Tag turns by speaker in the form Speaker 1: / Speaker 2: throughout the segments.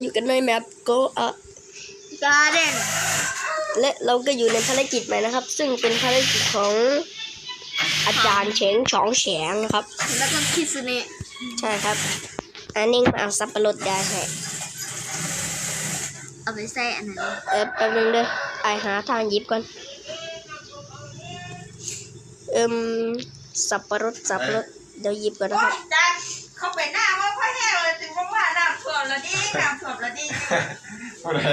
Speaker 1: อยู่กันในแมป Go Up
Speaker 2: การ์เด้น
Speaker 1: และเราก็อยู่ในภารกิจใหม่นะครับ ซึ่งเป็นภารกิจของอาจารย์เฉงฉองแฉงนะครับ
Speaker 2: แล้วก็คิสุเนะ
Speaker 1: ใช่ครับ อันนี้มาเอาสับปะรดยายให้
Speaker 2: เอาไปใส่อันนั้น
Speaker 1: เออแป๊บนึงเด้อไอหาทางหยิบก่อนเอิมสับปะรดสับปะรดเดี๋ยวหยิบก่อนนะครับ
Speaker 3: จันเขาไปหน้าว่าพ่อแห้งเลยถึงว่าว่าน้ำท่วม แล้วดิน้ำท่วมแล้วดิ
Speaker 4: พูดอะไร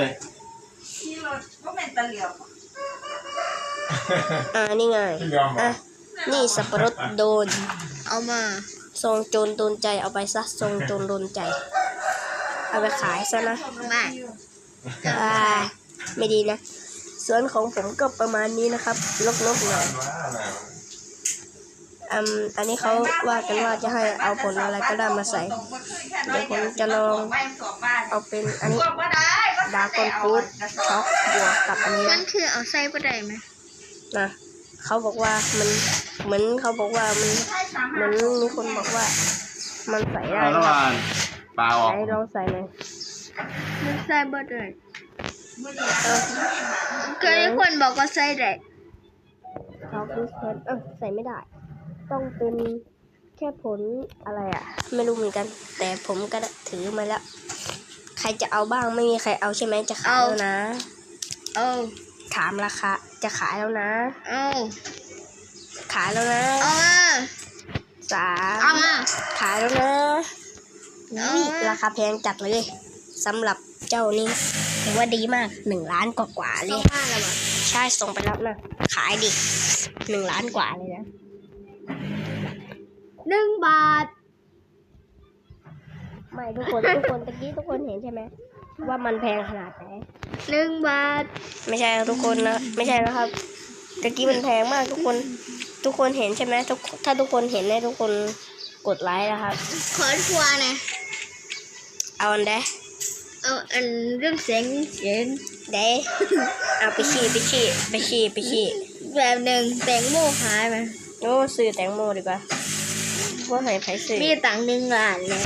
Speaker 3: ที่รถก็เป็นตะเหลียว
Speaker 1: อ่านี่ไง
Speaker 4: ไม่ยอมเหรอ
Speaker 1: อะนี่สับปะรดโดน
Speaker 2: เอามา
Speaker 1: ทรงโจรโดนใจเอาไปซะทรงโจรโดนใจ เอาไปขายซะนะ
Speaker 2: ไม่
Speaker 1: อ่าไม่ดีนะส่วนของผมก็ประมาณนี้นะครับลกๆหน่อย
Speaker 4: ว่าอะไรวะ
Speaker 1: อืมอันนี้เขาว่ากันว่าจะให้เอาผลอะไรก็ได้มาใส่ เดี๋ยวผมจะลองเอาเป็นอันนี้ดากอนฟูดช็อกบวกกับอันนี้
Speaker 2: นั่
Speaker 1: นะ
Speaker 2: นคือเอาใส่ก็ได้ไหม
Speaker 1: นะเขาบอกว่ามันเหมือนเขาบอกว่ามันเหมือนมีคนบอกว่า มันใส่ได้
Speaker 4: เอา
Speaker 1: นะ
Speaker 4: ระ
Speaker 1: ค
Speaker 4: ห
Speaker 1: รับ
Speaker 4: ว่างปลาออก
Speaker 1: ไหนลองใส่หน่อย
Speaker 2: มันใส่บ่ได้
Speaker 1: เออ
Speaker 2: เคยมีคนบอกว่าใส่ได้
Speaker 1: ช็อกลูกเทปเออใส่ไม่ได้ ต้องเป็นแค่ผลอะไรอะ ไม่รู้เหมือนกัน แต่ผมก็ถือมาแล้ว ใครจะเอาบ้างไม่มีใครเอาใช่ไหมจะขายแล้วนะ
Speaker 2: เอา
Speaker 1: ถามราคาจะขายแล้วนะ
Speaker 2: เอา
Speaker 1: ขายแล้วนะ
Speaker 2: เอามา
Speaker 1: สาม
Speaker 2: เอามา
Speaker 1: ขายแล้วนะ
Speaker 2: เอา
Speaker 1: อุ๊ย
Speaker 2: มา
Speaker 1: ราคาแพงจัดเลยสำหรับเจ้านี่ถือว่าดีมากหนึ่งล้านกว่าๆเล
Speaker 2: ต้อง
Speaker 1: ย
Speaker 2: มาแล้วบ่
Speaker 1: ใช่ส่งไปรับนะขายดิหนึ่งล้านกว่าเลยนะ
Speaker 2: หนึ่งบาท
Speaker 1: ไม่ทุกคนทุกคนตะกี้ทุกคนเห็นใช่ไหมว่ามันแพงขนาดไหน
Speaker 2: หนึ่งบาท
Speaker 1: ไม่ใช่ทุกคนนะไม่ใช่นะครับตะกี้มันแพงมากทุกคนทุกคนเห็นใช่ไหมทุกถ้าทุกคนเห็นให้ทุกคนกดไลค์นะครับ
Speaker 2: ขอทัวร์นะ
Speaker 1: เอาอันเด้
Speaker 2: เอาอันเรื่องเสียงเสียง
Speaker 1: เด้เอาไปขี้ไปขี้ไปขี้ไปขี้
Speaker 2: แบบหนึ่งแตงโมหายไหม
Speaker 1: โอ้ซื้อแตงโมดีกว่าว่าให้ไผซื้อ
Speaker 2: มีตังค์หนึ่งล้านแล้ว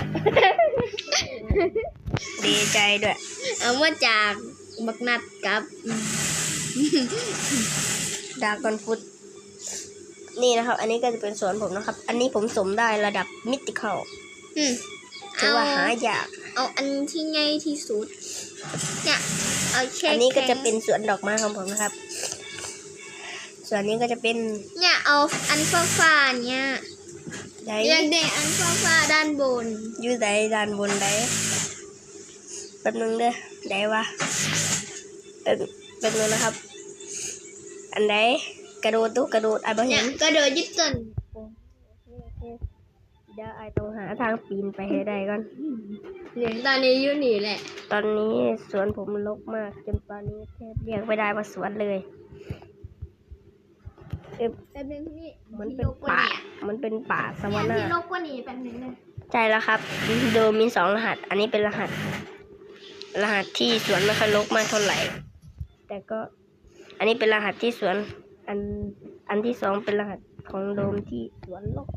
Speaker 1: ดีใจด้วย
Speaker 2: เอามาจากบักนัดกับ
Speaker 1: ดากอนฟุตนี่นะครับ อันนี้ก็จะเป็นสวนผมนะครับ อันนี้ผมสมได้ระดับมิติเข้า
Speaker 2: อืม
Speaker 1: ถือว่าหายาก
Speaker 2: เอาอันที่ง่ายที่สุดเนี่ยเอาแช่
Speaker 1: อันนี้ก็จะ
Speaker 2: แข็ง
Speaker 1: เป็นสวนดอกไม้ของผมนะครับ ส่วนนี้ก็จะเป็น
Speaker 2: เนี่ยเอาอันฟ้าฟ้าๆเนี่ย
Speaker 1: ได
Speaker 2: อยากได้อันฟ้าฟ้าๆด้านบน
Speaker 1: อยู่ไดด้านบนไดแป๊บนึงเด้อไดวะเออแป๊บนึงนะครับ อันไดกระโดดตุกระโดดไอ้บ่
Speaker 2: เนี่
Speaker 1: เห็
Speaker 2: ย
Speaker 1: น
Speaker 2: กระโดดยึดต้น
Speaker 1: เดี๋ยวไอ้ต้องหาทางปีนไปให้ได้ก่อน
Speaker 2: เนี่ยตอนนี้อยู่นี่แหละ
Speaker 1: ตอนนี้สวนผมรกมากจนตอนนี้แทบเรียกไม่ได้ว่าสวนเลย เอ๊ะ
Speaker 2: แป๊บนึงพี่
Speaker 1: มันเป็นป่ามันเป็นป่าสวา
Speaker 2: เนี่ย
Speaker 1: นา
Speaker 2: ที่ลกกว่านี้แป๊บนึงเลย
Speaker 1: ใช่แล้วครับโดมมีสองรหัส อันนี้เป็นรหัส รหัสที่สวนไม่ค่อยรกมากเท่าไหร่ แต่ก็ อันนี้เป็นรหัสที่สวน อัน อันที่สองเป็นรหัสของโดมที่สวนรก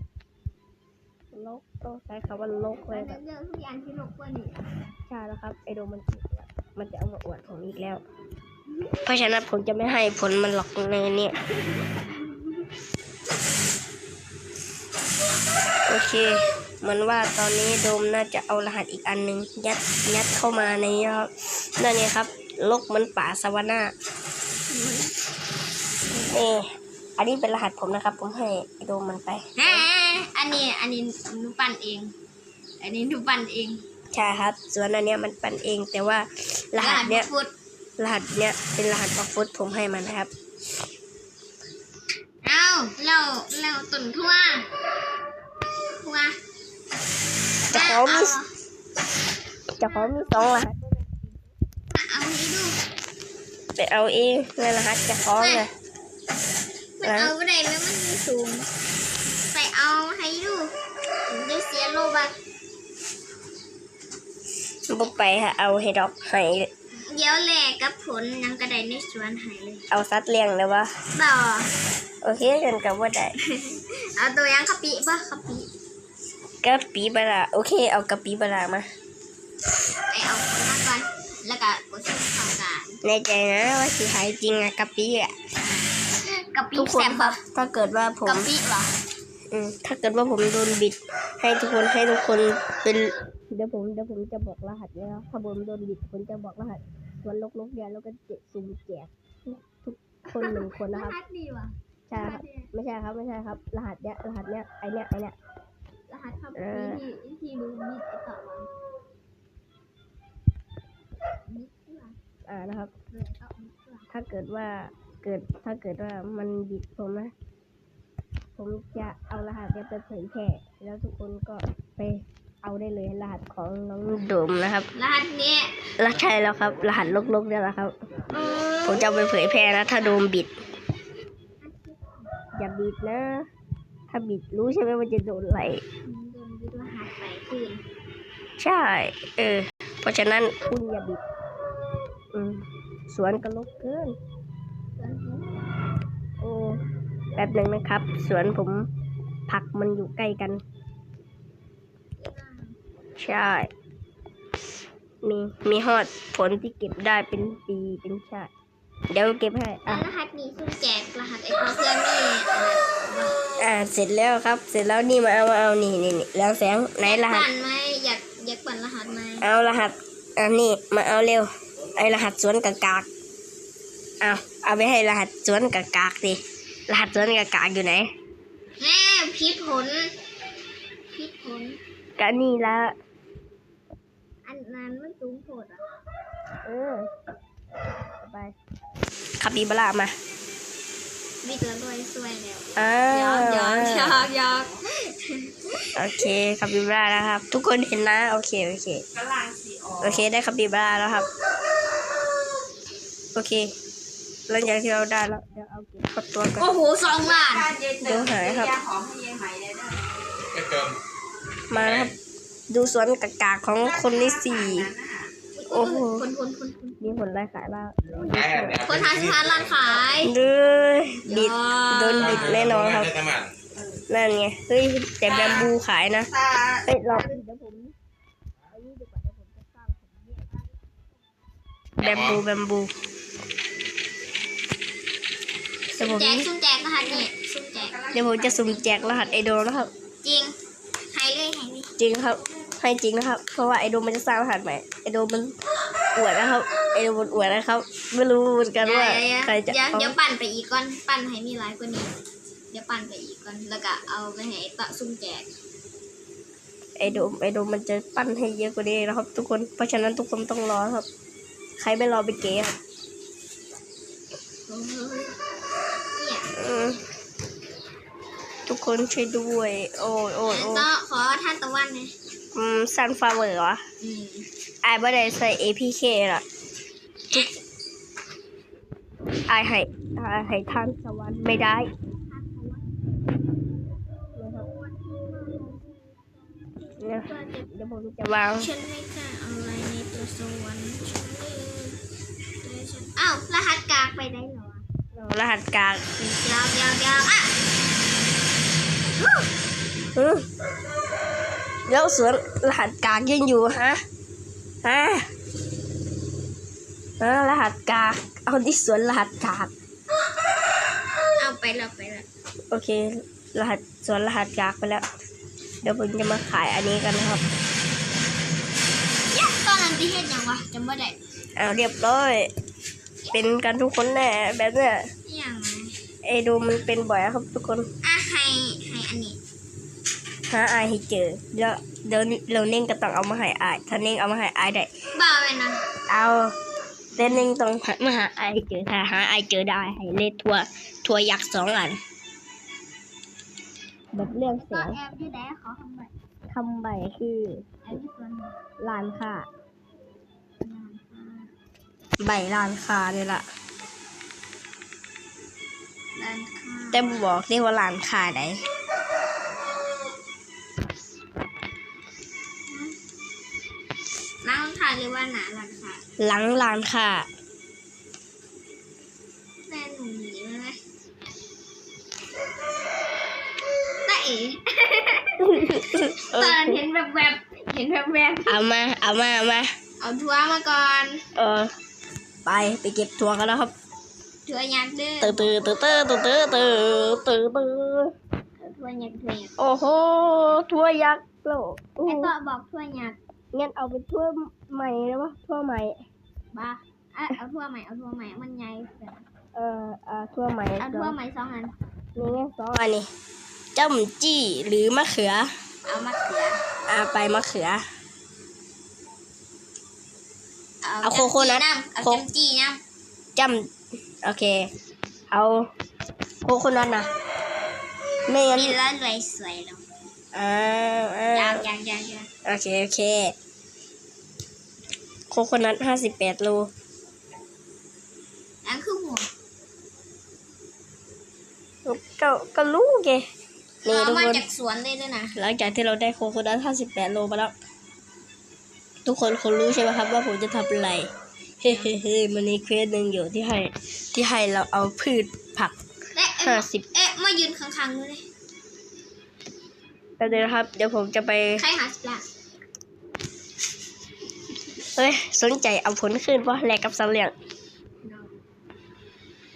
Speaker 1: รกต้องใช้คำว่ารกเล
Speaker 2: แป๊
Speaker 1: ย
Speaker 2: บ
Speaker 1: แบ
Speaker 2: นึ
Speaker 1: บ
Speaker 2: งเรื่องทุกอย่างที่ลกกว่านี้
Speaker 1: ใช่แล้วครับไอโดมมันจะอวดมันจะเอามาอวดผมอีกแล้ว เพราะฉะนั้นผมจะไม่ให้ผลมันหลอกในเนี่ย โอเค เหมือนว่าตอนนี้โดมน่าจะเอารหัสอีกอันหนึ่งยัดยัดเข้ามาในนี้ครับนั่นไงครับลกเหมือนป่าสวานานี่อันนี้เป็นรหัสผมนะครับ ผมให้ไอโดมมันไป
Speaker 2: แฮอันนี้อันนี้หนูปั่นเอง อันนี้หนูปั่นเอง
Speaker 1: ใช่ครับ ส่วนอันเนี้ยมันปันเอง แต่ว่ารหัสเนี้ย
Speaker 2: ฟุต
Speaker 1: รหัสเนี้ยเป็นรหัสบล็อกฟุตผมให้มันนะครับ
Speaker 2: เอาเราเราตุ่นทั่วทั่ว
Speaker 1: จะขอมีจะขอมีสองรหัส
Speaker 2: เอานี้ดู
Speaker 1: ไปเอาเองในรหัสจะขอเลย
Speaker 2: มันเอาไปได้แล้วมันมีสูง ไปเอาให้ดูเดี๋ยวเสียโลบัก
Speaker 1: บุกไปฮะเอาให้ดอกให้
Speaker 2: เดี๋ยวแหลกกับผลยังกระไดในสวนใหายเลย
Speaker 1: เอาซัดเลี้ยงเลยวะ
Speaker 2: บ่
Speaker 1: โอเคกันกับว่าได้
Speaker 2: เอาตัวยังกะปิบ่กะปิ
Speaker 1: กะปีบาราโอเคเอากะปีบารามา
Speaker 2: ไปเอาผลมาก่อน
Speaker 1: แน่ใจนะว่าสีหายจริงอะกะปิอะ
Speaker 2: กะปิ
Speaker 1: ทุกค
Speaker 2: แซ
Speaker 1: น
Speaker 2: ม
Speaker 1: ครับถ้าเกิดว่าผม
Speaker 2: กะปิเหรอ
Speaker 1: อืมถ้าเกิดว่าผมโดนบิด ให้ทุกคนให้ทุกคนเป็นเดี๋ยวผมเดี๋ยวผมจะบอกรหัสแล้วถ้าผมโดนบิดผมจะบอกรหัสส่วนลกลกๆเดียวแล้วก็เจ็ดสุ่มแจกทุกคนหนึ่งคน
Speaker 2: ร
Speaker 1: นะครับ
Speaker 2: หัสดีว่ะ
Speaker 1: ใช่ครับไม่ใช่ครับไม่ใช่ครับ รหัสเนี้ยรหัสเนี้ยไอเนี้ยไอเนี้ย
Speaker 2: รหัสครับ
Speaker 1: เออ
Speaker 2: ที่ที่ดูมิดไอต่อวันมิดเพื่อ
Speaker 1: อ่านะครับ
Speaker 2: เรือก็มิดเพื่อ
Speaker 1: ถ้าเกิดว่าเกิดถ้าเกิดว่ามันบิดผมนะ ผมจะเอารหัสเนี้ยไปเผยแพร่แล้วทุกคนก็ไปเอาได้เลยรหัสของน้องโดมนะครับ
Speaker 2: รหัสเนี้ย
Speaker 1: รหัสใช่แล้วครับ รหัสลกๆเนี่ยแหละครับ
Speaker 2: เออ
Speaker 1: ผมจะเอาไปเผยแพร่นะถ้าโดนบิดอย่า บิดนะ ถ้าบิดรู้ใช่ไหมว่าจะโดนอะไร
Speaker 2: โดนยึดรหัสไปคืน
Speaker 1: ใช่ เออ เพราะฉะนั้นคุณอย่าบิด อืมสวนก็ลกเกิน
Speaker 2: ส่วนผม
Speaker 1: โอ้แป๊บหนึ่งนะครับ สวนผมผักมันอยู่ใกล้กัน ใช่ มีมีฮอดผลที่เก็บได้เป็นปีเป็นชาติ เดี๋ยวเก็บให้
Speaker 2: แล้
Speaker 1: อะ
Speaker 2: วรหัสนี้ซุ่มแจกรหัสไอตัวเสื้อนี่อะไรวะ
Speaker 1: อ่าเสร็จแล้วครับ เสร็จแล้วนี่มาเอามาเอานี่นี่นี่แล้วแสงไหนรหัส
Speaker 2: ปั่นไหมอยากอยากปั่นรหัสไหม
Speaker 1: เอารหัสอันนี้มาเอาเร็ว ไอรหัสสวนกากากเอาเอาไปให้รหัสสวนกากากดิรหัสสวนกากากอยู่ไหน
Speaker 2: แม่พิษผลพิษผล
Speaker 1: ก็นี่ละ
Speaker 2: อันนั้นมันสูงโผดอะ
Speaker 1: เออเอาไป คาปิบาร่ามา
Speaker 2: บิดแล้วด้วยสวยแล้ว
Speaker 1: อ่าย
Speaker 2: อกยอกยอกยอก
Speaker 1: โอเคคาปิบาร่านะครับ ทุกคนเห็นนะ โอเคโอเค
Speaker 3: กำลังสีออก
Speaker 1: โอเคได้คาปิบาร่าแล้วครับ โอเคหลังจากที่เราได้แล้วเดี๋ยวเอาเก็บเข้าตัวก่อน
Speaker 2: โอ้โหสองล้าน
Speaker 3: ถ้าเย็นเติม
Speaker 1: เดี๋ยวหายครับ
Speaker 3: ยาหอมให้ยายไหมเลยเด้อ
Speaker 4: ไม่เติม
Speaker 1: มานะครับ ดูสวนกากากของคนที่สี่ โอ้โห
Speaker 2: คนคนคนคน
Speaker 1: มีผลอะไรขายบ้าง
Speaker 4: แม่เนี่ย
Speaker 2: คนหาสิพานร้านขาย
Speaker 1: เลยบิด
Speaker 2: ยอด
Speaker 1: โดนบิดแน่นอนครับ
Speaker 4: ได้แต่มัน
Speaker 1: นั่นไงเฮ้ยแต่แบมบูขายนะ
Speaker 3: ตา
Speaker 1: เฮ้ยเราเดี๋ยวผมเอานี่ดีกว่าเดี๋ยวผมจะสร้างแบมบูแบมบูเดี๋ยวผม
Speaker 2: แจกซุ่มแจกรหัสนี่ซุ่มแจก
Speaker 1: เดี๋ยวผมจะสุ่มแจกรหัสไอโดนะครับ
Speaker 2: จริงให้เลยให้เลย
Speaker 1: จริงครับให้จริงนะครับ เพราะว่าไอโดมันจะสร้างรหัสใหม่ไอโดมัน อวดนะครับไอโดมันอวดนะครับ ไม่รู้เหมือนกันว่าใครจะ
Speaker 2: เดี๋ยว
Speaker 1: เอา
Speaker 2: เดี๋ยวปั่นไปอีกก่อนปั่นให้มีหลายกว่านี้ เดี๋ยวปั่นไปอีกก่อนแล้วก็เอาไปให้ตะซุ่มแจก
Speaker 1: ไอโดมไอโดมมันจะปั้นให้เยอะกว่านี้นะครับ ทุกคนเพราะฉะนั้นทุกคนต้องรอครับ ใครไม่รอไปเก๋ครับ
Speaker 2: โอ้โหเนี่ย
Speaker 1: อืมทุกคนช่วยด้วย โอ้ยโอ้ยโอ้ย
Speaker 2: ก็ขอท่านตะวันนะ
Speaker 1: อืมซันฟลาเวอร์เหรอ
Speaker 2: อืม
Speaker 1: ไอ้ไม่ได้ใส่ APK หรอกทุกไอ้ให้ไอ้ให้ท่านสวรรค์ไม่ได้นะครับเนี่ยเดี๋ยวผมจะวาง
Speaker 2: ฉันไม่กล้าเอาอะไรในตัวสวรรค์ฉันลืมแต่ฉันอ้าวรหัสกากไปได้เหรอวะ
Speaker 1: รหัสกลาง
Speaker 2: ยาวยาวยาวอะ
Speaker 1: อืมแล้วสวนรหัสกลางยังอยู่ฮะ ฮะฮะรหัสกลางเอาที่สวนรหัสกลาง
Speaker 2: เอาไปแล้วไปแล้ว
Speaker 1: โอเค รหัสสวนรหัสกลางไปแล้ว เดี๋ยวผมจะมาขายอันนี้กันนะครับ
Speaker 2: ยะตอนนั้นที่เฮ็ดยังวะจำไม่ได้
Speaker 1: เอาเรียบร้อย เป็นกันทุกคนแน่แบบเนี้ย
Speaker 2: อิหยังไง
Speaker 1: ไอ้ดูมันเป็นบ่อยครับทุกคน
Speaker 2: อะให้ให้อันนี้
Speaker 1: หาอายให้เจอแล้วเดี๋ยวเราเน่งก็ต้องเอามาให้อายถ้าเน่งเอามาให้อายได้
Speaker 2: บ้าไปนะ
Speaker 1: เอาแต่เน่งต้องหามาหาอายให้เจอถ้าหาอายเจอได้ให้เลขทัวทัวยักษ์สองอันแบบเรื่องเสี
Speaker 2: ก็
Speaker 1: ยง
Speaker 2: แอบที่ไหนขอทำไม
Speaker 1: คำใบคือ
Speaker 2: แอบที่สวนหนึ่ง
Speaker 1: ลานค่า
Speaker 2: งานค่ะ
Speaker 1: ใบลานค่าเลยล่ะ
Speaker 2: ร้านค้า
Speaker 1: แต่บอกเรียกว่าลานค่าไหน
Speaker 2: ห
Speaker 1: ลังลานค่า
Speaker 2: แม่หนูหนีมาไหมแต่เอ๋ตอนนั้นเห็นแบบแบบๆเห็นแบบแบบ
Speaker 1: เอามาเอามาเอามา
Speaker 2: ๆเอาทัวร์มาก่อน
Speaker 1: เออไปไปเก็บถั่วกันแล้วครับ
Speaker 2: ถั่วยักษ์เด้อ
Speaker 1: ตื่นตื่นตื่นตื่นตื่นตื่นตื่นตื่นตื่น
Speaker 2: ถั่วยักษ์ถั่วยักษ์
Speaker 1: โอ้โหถั่วยักษ์โลกโอ้
Speaker 2: ไอ้
Speaker 1: โห
Speaker 2: ต่อบอกถั่วยักษ์
Speaker 1: งั้นเอาเป็นถั่วใหม่เลยวะถั่วใหม่
Speaker 2: บ้าอะเอาถั่วใหม่เอาถั่วใหม่มันใหญ่เกิน
Speaker 1: เอ่ออ่าถั่วใหม่
Speaker 2: เอาถั่วใหม่สองอัน
Speaker 1: นี่ไงสองอันนี้จ้ำจี้หรือมะเขือ
Speaker 2: เอามะเขือ
Speaker 1: อ่าไปมะเขือ
Speaker 2: เอา
Speaker 1: เอาโคโคนัท
Speaker 2: น้ำเอา
Speaker 1: โค
Speaker 2: จำจี้น้
Speaker 1: จ้ำโอเค เอาโคโคนัทนะไม่ำงั้น
Speaker 2: มีแล้วรวยสวยลง
Speaker 1: อ่าอ่า ยา
Speaker 2: งยางยางยาง
Speaker 1: โอเค โอเค โคโคนัทห้าสิบแปดโล
Speaker 2: อันคือหัว
Speaker 1: ก็ก็รู้ไงนี่
Speaker 2: เอา
Speaker 1: ทุก
Speaker 2: มา
Speaker 1: คน
Speaker 2: จากสวนเลยด้วยนะ
Speaker 1: หลังจากที่เราได้โคโคนัทห้าสิบแปดโลมาแล้ว ทุกคนคงรู้ใช่ไหมครับว่าผมจะทำอะไร เฮ้เฮ้เฮ้มันมีเควสหนึ่งอยู่ที่ให้ ที่ให้เราเอาพืชผัก
Speaker 2: เอ๊ะ
Speaker 1: ห้า
Speaker 2: เอ๊ะ
Speaker 1: สิบ
Speaker 2: เอ๊ะมายืนข้างๆด้วยเลย
Speaker 1: แล้วเดี๋ยวนะครับ เดี๋ยวผมจะไป
Speaker 2: ใครหาสิบละ
Speaker 1: เอ้ยสนใจเอาผลขึ้นเพราะแลกกับสัตว์เลี้ยง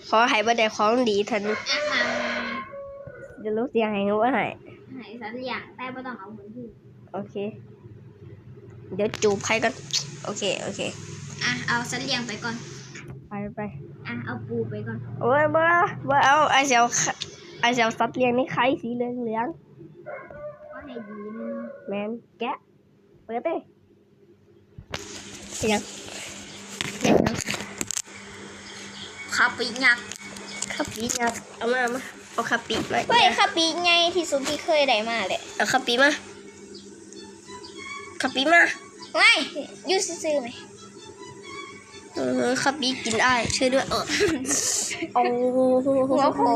Speaker 1: ขอให้บ่ได้ของดีทัน
Speaker 2: อาหาร
Speaker 1: จะรู้เสียงให้ว่าให้
Speaker 2: หายสัตว์อย่างแต่ไม่ต้องเอาหัวที่
Speaker 1: โอเค เดี๋ยวจูบใครกันโอเคโอเค
Speaker 2: อะเอาสัตว์เลี้ยงไปก่อน
Speaker 1: ไปไป
Speaker 2: อะเอาปูไปก่อน
Speaker 1: โอ้ยบ้าบ้าเอาไอเสียวไอเสียวสัตว์เลี้ยงนี่ใครสีเหลืองเหลือง
Speaker 2: ก็ให้ดีนะ
Speaker 1: ๆแมนแกะเปิดเต้ยัง ยังยัง
Speaker 2: คาปียักษ์
Speaker 1: ขับปียังเอามามาเอาขับปีมา
Speaker 2: เฮ้ยคาปีไงที่สุดที่เคยได้มาเลย
Speaker 1: เอาขับปีมาขับปีมา
Speaker 2: ไม่อยูซื่อๆไหม
Speaker 1: เออขับปีกินได้ช่วยด้วยเออโอ้โห
Speaker 2: หัวโผล่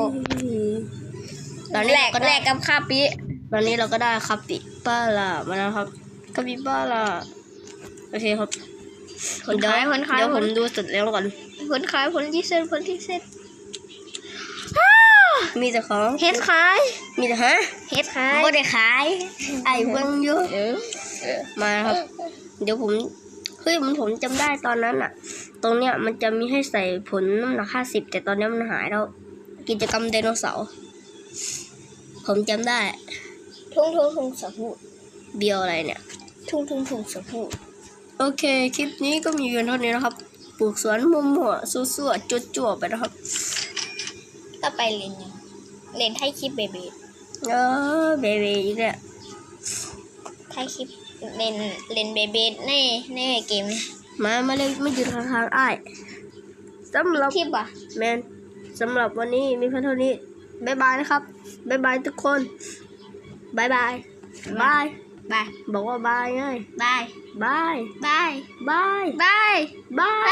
Speaker 1: ตอนนี้
Speaker 2: แหล
Speaker 1: เรา
Speaker 2: ก
Speaker 1: ก็
Speaker 2: แหล
Speaker 1: ได้
Speaker 2: กกับคาปี
Speaker 1: ตอนนี้เราก็ได้คาปิป้าล่ามาแล้วครับคาปิป้าล่าโอเคครับ
Speaker 2: คนขายคนขาย
Speaker 1: เดี๋ยว
Speaker 2: ค
Speaker 1: ผ
Speaker 2: น
Speaker 1: มดูสุดแล้วก่อน
Speaker 2: ผลขายผลที่เส้นผลที่เส้น
Speaker 1: มีแต่ของ
Speaker 2: เฮ็ดขาย
Speaker 1: มีแต่ฮะ
Speaker 2: เฮ็ดขาย
Speaker 1: ก็ได้ขาย ไอ้เบิ้งเยอะ
Speaker 2: เออ
Speaker 1: มาครับ เดี๋ยวผมเฮ้ยมันผมจำได้ตอนนั้นอะตรงเนี้ยมันจะมีให้ใส่ผลน้ำหนักห้าสิบแต่ตอนนี้มันหายแล้ว กิจกรรมไดโนเสาร์ผมจำได้
Speaker 2: ทุ่งทุ่งทุ่งสะพู
Speaker 1: เบียวอะไรเนี่ย
Speaker 2: ทุ่งทุ่งทุ่งสะพู
Speaker 1: โอเค คลิปนี้ก็มีเพียงเท่านี้นะครับ ปลูกสวนมั่วๆซั่วๆจั่วๆไปนะครับ
Speaker 2: ก็ไปเรียนยังเรียนไทยคลิปเบบี
Speaker 1: เออเบบีอีกแล้ว
Speaker 2: ไทยคลิปเล่นเล่นเบบีในในเกม
Speaker 1: มามาเล่นไม่หยุดข้างๆอ้ายสำหรับ
Speaker 2: คลิปอะ
Speaker 1: แมนสำหรับวันนี้มีเพียงเท่านี้บ๊ายบายนะครับบ๊ายบายทุกคนบ๊ายบายบาย
Speaker 2: Bye.
Speaker 1: Bỏ bye ơi.
Speaker 2: Bye. Bye. Bye.
Speaker 1: Bye. Bye. Bye.